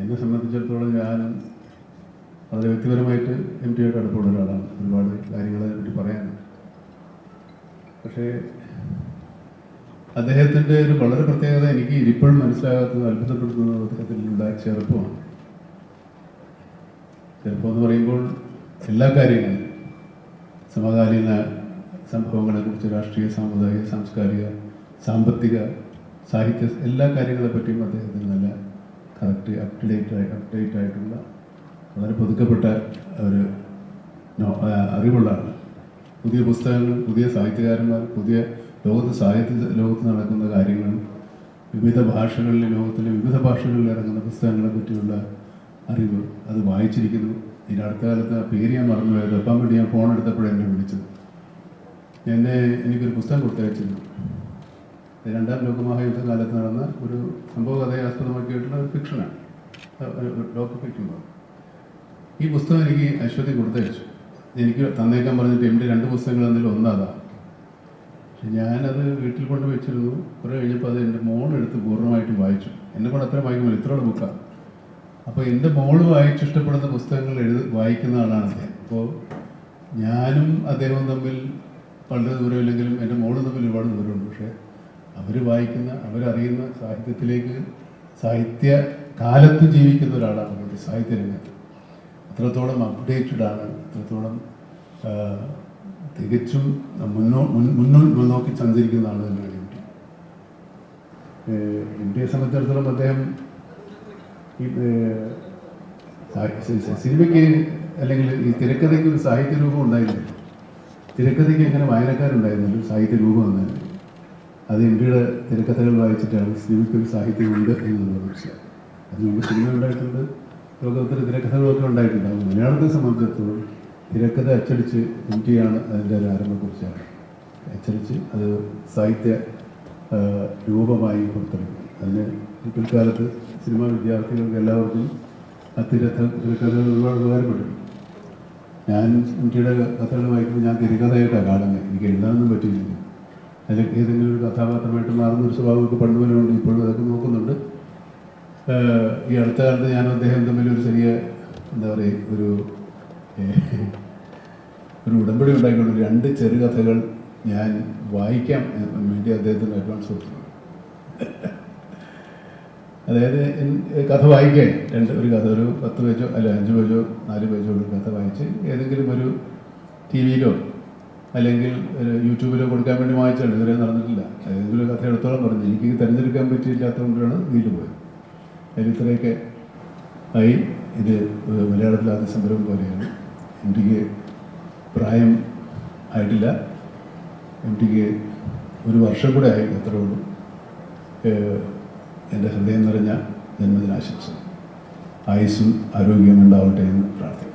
എന്നെ സംബന്ധിച്ചിടത്തോളം ഞാൻ വളരെ വ്യക്തിപരമായിട്ട് എം ടിയായിട്ട് അടുപ്പമുള്ള ഒരാളാണ്. ഒരുപാട് കാര്യങ്ങളെ പറ്റി പറയാനാണ് പക്ഷേ അദ്ദേഹത്തിന്റെ ഒരു വളരെ പ്രത്യേകത എനിക്ക് ഇപ്പോഴും മനസ്സിലാകാത്തത് അത്ഭുതപ്പെടുത്തുന്നത് അദ്ദേഹത്തിൽ ഉണ്ടായ ചെറുപ്പമാണ്. ചെറുപ്പം എന്ന് പറയുമ്പോൾ എല്ലാ കാര്യങ്ങളും സമകാലീന സംഭവങ്ങളെക്കുറിച്ച് രാഷ്ട്രീയ സാമുദായിക സാംസ്കാരിക സാമ്പത്തിക സാഹിത്യ എല്ലാ കാര്യങ്ങളെ പറ്റിയും അദ്ദേഹത്തിന് നല്ല കറക്റ്റ് അപ്ഡേറ്റ് ആയി ഡേറ്റ് അപ്ഡേറ്റ് ആയിട്ടുള്ള വളരെ പുതുക്കപ്പെട്ട ഒരു നോ- അറിവുള്ള ആളാണ് പുതിയ പുസ്തകങ്ങൾ പുതിയ സാഹിത്യകാരന്മാർ പുതിയ ലോകത്ത് സാഹിത്യ ലോകത്ത് നടക്കുന്ന കാര്യങ്ങൾ വിവിധ ഭാഷകളിൽ ലോകത്തിലെ വിവിധ ഭാഷകളിൽ ഇറങ്ങുന്ന പുസ്തകങ്ങളെ പറ്റിയുള്ള അറിവ് അത് വായിച്ചിരിക്കുന്നു. ഇതിന്റെ അടുത്ത കാലത്ത് ആ പേര് ഞാൻ മറന്നുപോയത്. എപ്പം വേണ്ടി ഞാൻ ഫോൺ എടുത്തപ്പോഴെന്നെ വിളിച്ചത്. എന്നെ എനിക്കൊരു പുസ്തകം കൊടുത്തയച്ചിരുന്നു. രണ്ടാം ലോകമഹായുദ്ധ കാലത്ത് നടന്ന ഒരു സംഭവ കഥയെ ആസ്പദമാക്കിയിട്ടുള്ള ഒരു ഫിക്ഷനാണ്. ഡോക്ടർ ഫിക്ഷൻ ഈ പുസ്തകം എനിക്ക് അശ്വതി കൊടുത്തയച്ചു എനിക്ക് തന്നേക്കാൻ പറഞ്ഞിട്ട് എന്റെ രണ്ട് പുസ്തകങ്ങൾ തമ്മിൽ ഒന്നാതാ. പക്ഷെ ഞാനത് വീട്ടിൽ കൊണ്ട് വെച്ചിരുന്നു. കുറേ കഴിഞ്ഞപ്പോൾ അത് എന്റെ മോളെടുത്ത് പൂർണമായിട്ട് വായിച്ചു. എന്നെ കൊണ്ട് അത്ര വായിക്കുമ്പോൾ ഇത്രയുള്ള ബുക്കാണ് അപ്പോൾ എന്റെ മോൾ വായിച്ച് ഇഷ്ടപ്പെടുന്ന പുസ്തകങ്ങൾ എഴുതി വായിക്കുന്ന ആളാണ് അദ്ദേഹം. അപ്പോൾ ഞാനും അദ്ദേഹവും തമ്മിൽ വളരെ ദൂരമില്ലെങ്കിലും എന്റെ മോളും തമ്മിൽ ഒരുപാട് ദൂരമുണ്ട്. പക്ഷേ അവർ വായിക്കുന്ന അവരറിയുന്ന സാഹിത്യത്തിലേക്ക് സാഹിത്യ കാലത്ത് ജീവിക്കുന്ന ഒരാളാണ് നമ്മുടെ സാഹിത്യ രംഗത്ത് അത്രത്തോളം അപ്ഡേറ്റഡ് ആണ്. അത്രത്തോളം തികച്ചും മുന്നോ മുന്നോട്ട് മുന്നോക്കി സഞ്ചരിക്കുന്ന ആൾ തന്നെയാണ് എം ടി. എം സംബന്ധിച്ചിടത്തോളം അദ്ദേഹം സിനിമയ്ക്ക് അല്ലെങ്കിൽ ഈ തിരക്കഥയ്ക്ക് ഒരു സാഹിത്യ രൂപം ഉണ്ടായിരുന്നില്ല തിരക്കഥയ്ക്ക് എങ്ങനെ വായനക്കാരുണ്ടായിരുന്നില്ല സാഹിത്യ രൂപം വന്നത് എം പിയുടെ തിരക്കഥകൾ വായിച്ചിട്ടാണ് സിനിമയ്ക്ക് ഒരു സാഹിത്യമുണ്ട് എന്നുള്ള പക്ഷേ. അതിന് മുമ്പ് സിനിമ ഉണ്ടായിട്ടുണ്ട്. ലോകത്തിൽ തിരക്കഥകളൊക്കെ ഉണ്ടായിട്ടുണ്ടാകും മലയാളത്തെ സംബന്ധിച്ചിടത്തോളം തിരക്കഥ അച്ചടിച്ച് എം ടി ആണ് അതിന്റെ ഒരു ആരംഭക്കുറിച്ചാണ്. അച്ചടിച്ച് അത് സാഹിത്യ രൂപമായി പുറത്തിറങ്ങി. അതിന് പിൽക്കാലത്ത് സിനിമാ വിദ്യാർത്ഥികൾക്ക് എല്ലാവർക്കും ആ തിരക്കഥ തിരക്കഥകൾ ഒരുപാട് ഉപകാരപ്പെട്ടു ഞാൻ എം ടിയുടെ കഥകൾ വായിക്കുമ്പോൾ ഞാൻ തിരക്കഥയായിട്ടാണ് കാണുന്നത്. എനിക്ക് എഴുതാനൊന്നും പറ്റിയില്ല ഏതെങ്കിലും ഒരു കഥാപാത്രമായിട്ട് മാറുന്ന ഒരു സ്വഭാവമൊക്കെ പണ്ട് പോലെ ഉണ്ട് ഇപ്പോഴും അതൊക്കെ നോക്കുന്നുണ്ട്. ഈ അടുത്ത കാലത്ത് ഞാൻ അദ്ദേഹം തമ്മിൽ ഒരു ചെറിയ എന്താ പറയുക ഒരു ഒരു ഉടമ്പടി ഉണ്ടായിക്കൊണ്ട് രണ്ട് ചെറുകഥകൾ ഞാൻ വായിക്കാം വേണ്ടി അദ്ദേഹത്തിന് അഡ്വാൻസ് കൊടുത്തു അതായത് കഥ വായിക്കാൻ രണ്ട് ഒരു കഥ ഒരു പത്ത് പേജോ അല്ല അഞ്ച് പേജോ നാല് പേജോ ഒരു കഥ വായിച്ച് ഏതെങ്കിലും ഒരു ടി വിയിലോ അല്ലെങ്കിൽ യൂട്യൂബിലോ കൊടുക്കാൻ വേണ്ടി വായിച്ചാണ് ഇതുവരെ നടന്നിട്ടില്ല. ഏതെങ്കിലും കഥ എടുത്തോളം പറഞ്ഞു. എനിക്ക് തിരഞ്ഞെടുക്കാൻ പറ്റിയില്ലാത്തതുകൊണ്ടാണ് നീണ്ടു പോയത്. അതിൽ ഇത്രയൊക്കെ ആയി. ഇത് മലയാളത്തിൽ ആദ്യ സംരംഭം പോലെയാണ്. എം ടിക്ക് പ്രായം ആയിട്ടില്ല. എം ടിക്ക് ഒരു വർഷം കൂടെ ആയി അത്രേ ഉള്ളൂ. എന്റെ ഹൃദയം നിറഞ്ഞ ജന്മദിനാശംസ ആയുസ്സും ആരോഗ്യവും ഉണ്ടാവട്ടെ എന്ന് പ്രാർത്ഥിക്കുന്നു.